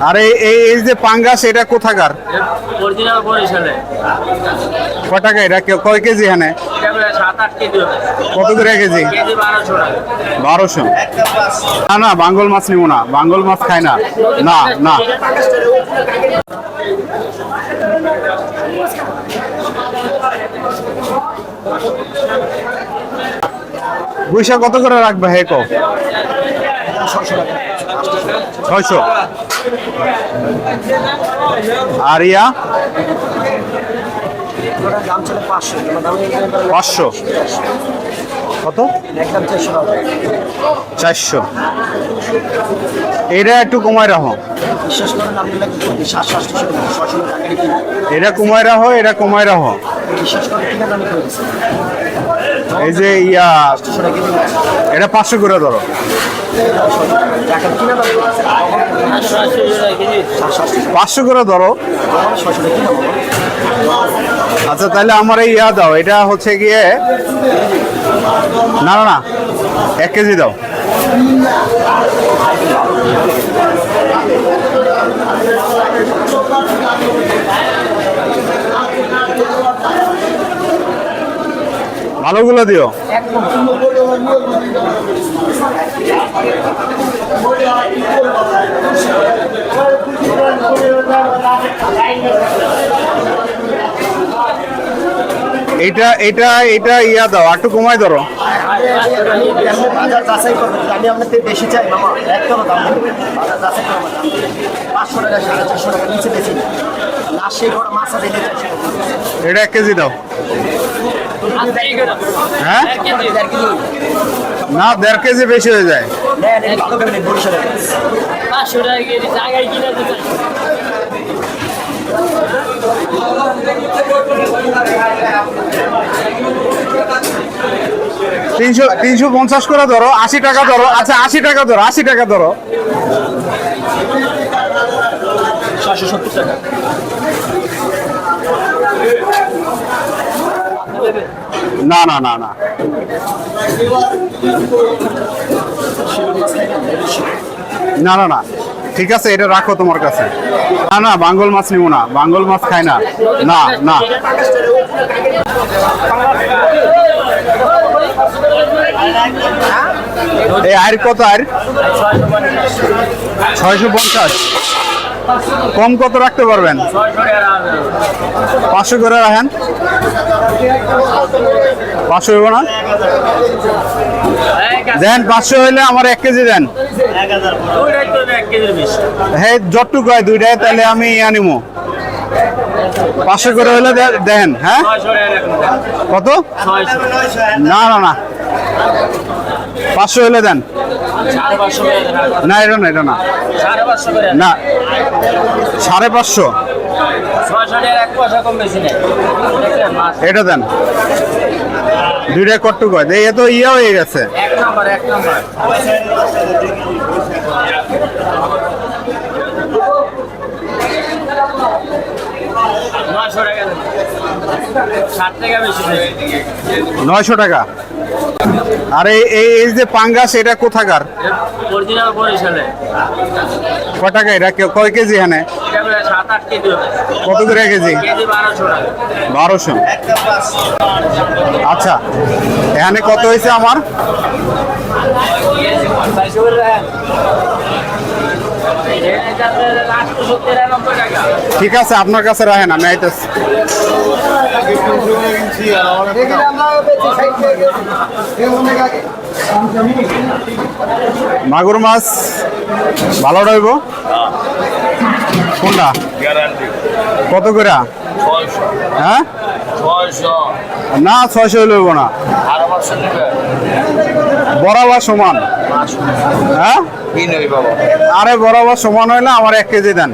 আর এই এই যে পাঙ্গাস এটা কোথাকার? অরিজিনাল বরিশালে কয় টাকা এটা? কে- কয় কেজি এখানে? কত করে কেজি? বারোশো না না বাঙ্গল মাছ নিব না। বাঙ্গল মাছ খায় না। না না। গুইসা কত করে রাখবে হে কো ছয়শো। আর পাঁচশো। কত? চারশো। এটা একটু কমায় রাখো। এটা কমায় রাখো, এটা কমায় রাখো। এই যে, ইয়া, এটা পাঁচশো করে ধরো। পাঁচশো করে ধরো। আচ্ছা তাহলে আমার এই ইয়া দাও, এটা হচ্ছে গিয়ে, না না এক কেজি দাও। ভালোগুলো দিও এটা এটা এটা ইয়া দাও একটু কমাই ধরো। এটা এক কেজি দাও হ্যাঁ? না, দেড় কেজি বেশি হয়ে যায়। তিনশো তিনশো পঞ্চাশ করে ধরো, আশি টাকা ধরো আচ্ছা আশি টাকা ধরো, আশি টাকা ধরো। সাতশো সত্তর টাকা। না না না না। না না না। ঠিক আছে, এটা রাখো তোমার কাছে। না না, বাঙ্গল মাছ নিব না। বাঙ্গল মাছ খায় না। না না। এই আর কত আর ছয়শো পঞ্চাশ। কম কত রাখতে পারবেন? পাঁচশো করে রাখেন। পাঁচশো হইব না? দেন, পাঁচশো হইলে আমার এক কেজি দেন। হ্যাঁ যতটুকু হয় দুইটাই, তাহলে আমি ইয়া নিমো। পাঁচশো করে হইলে দে- দেন হ্যাঁ? কত? না না না। পাঁচশো হইলে দেন। না এটা না এটা না। সাড়ে পাঁচশো করে। না সাড়ে পাঁচশো। এটা দেন। দুইটা কটটুকু কয়। এই এ তো ইয়ে হয়ে গেছে। এক নাম্বার এক নম্বর। নয়শো টাকা। আর এই এই যে পাঙ্গাস এটা কোথাকার? কয় টাকা এটা? কে- কয় কেজি এখানে? কত করে কেজি? বারোশো। আচ্ছা এখানে কত হয়েছে আমার চারশো করে রাখেন এটা আপনার আটশো সত্তর নব্বই টাকা ঠিক আছে, আপনার কাছে রাখেন, আমি আইতেছি। মাগুর মাছ, ভালো রইব? কোনটা? কত করে? হ্যাঁ? না, ছয়শো লইব না। বরাবর সমান? হ্যাঁ? কি নেই বাবা আরে বরাবর সমান হইলে আমার এক কেজি দেন।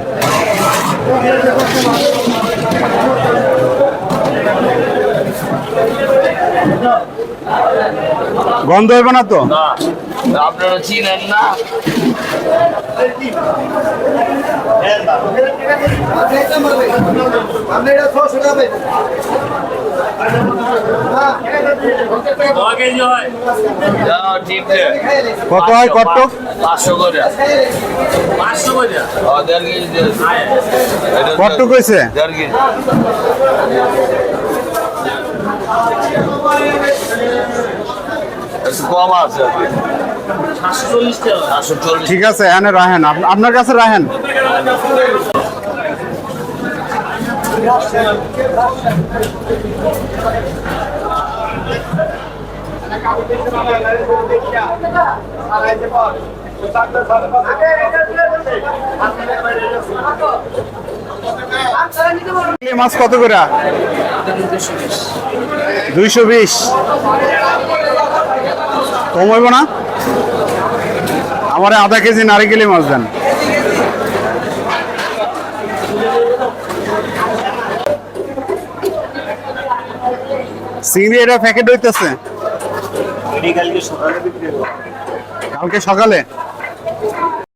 গন্ধ হইব না তো? না আপনারা চিনেন না। কত হয় কম আছে। সাতশো চল্লিশ ঠিক আছে এনে রাহেন আপ- আপনার কাছে রাহেন মাছ কত করে? দুইশো বিশ। কম হইব না? আমার আধা কেজি নারিকেলি মাছ দেন। চিংড়ি এটা প্যাকেট হইতেছে। কালকে সকালে?